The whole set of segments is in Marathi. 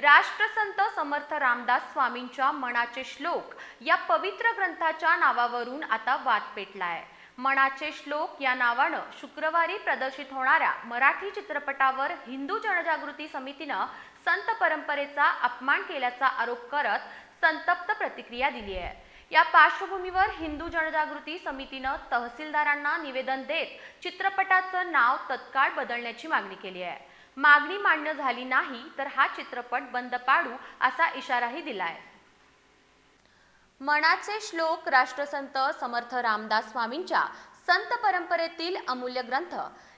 राष्ट्रसंत समर्थ रामदास स्वामींच्या मनाचे श्लोक या पवित्र ग्रंथाच्या नावावरून आता वाद पेटलाय. मनाचे श्लोक या नावानं शुक्रवारी प्रदर्शित होणाऱ्या मराठी चित्रपटावर हिंदू जनजागृती समितीनं संत परंपरेचा अपमान केल्याचा आरोप करत संतप्त प्रतिक्रिया दिली आहे. या पार्श्वभूमीवर हिंदू जनजागृती समितीनं तहसीलदारांना निवेदन देत चित्रपटाचं नाव तत्काळ बदलण्याची मागणी केली आहे. मागणी मान्य झाली नाही तर हा चित्रपट बंद पाडू असा इशाराही दिलाय. मनाचे श्लोक राष्ट्रसंत समर्थ रामदास स्वामींच्या संत परंपरेतील अमूल्य ग्रंथ.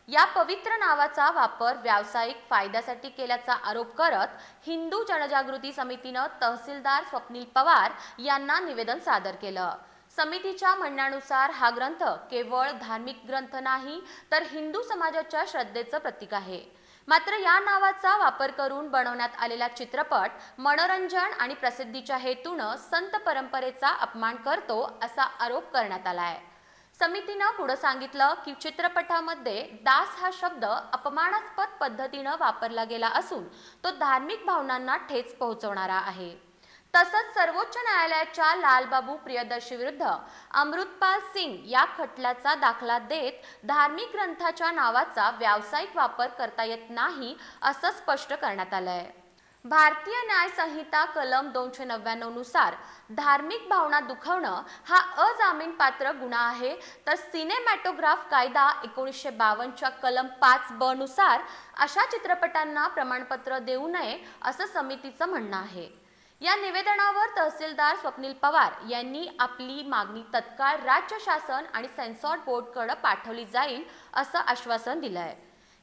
या पवित्र नावाचा वापर व्यावसायिक फायद्यासाठी केल्याचा आरोप करत हिंदू जनजागृती समितीनं तहसीलदार स्वप्नील पवार यांना निवेदन सादर केलं. समितीच्या म्हणण्यानुसार हा ग्रंथ केवळ धार्मिक ग्रंथ नाही तर हिंदू समाजाच्या श्रद्धेचं प्रतीक आहे. मात्र या नावाचा वापर करून बनवण्यात आलेला चित्रपट मनोरंजन आणि प्रसिद्धीच्या हेतूनं संत परंपरेचा अपमान करतो असा आरोप करण्यात आला आहे समितीनं पुढं सांगितलं की चित्रपटामध्ये दास हा शब्द अपमानास्पद पद्धतीनं वापरला गेला असून तो धार्मिक भावनांना ठेच पोहोचवणारा आहे. तसंच सर्वोच्च न्यायालयाच्या लालबाबू प्रियदर्शी विरुद्ध अमृतपाल सिंग या खटल्याचा दाखला देत धार्मिक ग्रंथाच्या नावाचा व्यावसायिक वापर करता येत नाही असं स्पष्ट करण्यात आलं आहे भारतीय न्याय संहिता कलम दोनशे नव्याण्णवनुसार धार्मिक भावना दुखवणं हा अजामीन पात्र गुन्हा आहे. तर सिनेमॅटोग्राफ कायदा एकोणीसशे बावन्नच्या कलम पाच ब नुसार अशा चित्रपटांना प्रमाणपत्र देऊ नये असं समितीचं म्हणणं आहे. या निवेदनावर तहसीलदार स्वप्नील पवार यांनी आपली मागणी तत्काळ राज्य शासन आणि सेन्सॉर बोर्डकडे पाठवली जाईल असं आश्वासन दिलं आहे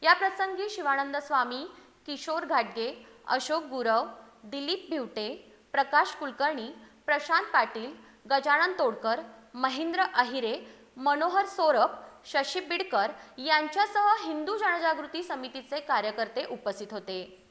या प्रसंगी शिवानंद स्वामी किशोर घाटगे अशोक गुरव दिलीप भिवटे प्रकाश कुलकर्णी प्रशांत पाटील गजानन तोडकर महेंद्र अहिरे मनोहर सोरप शशी बिडकर यांच्यासह हिंदू जनजागृती समितीचे कार्यकर्ते उपस्थित होते.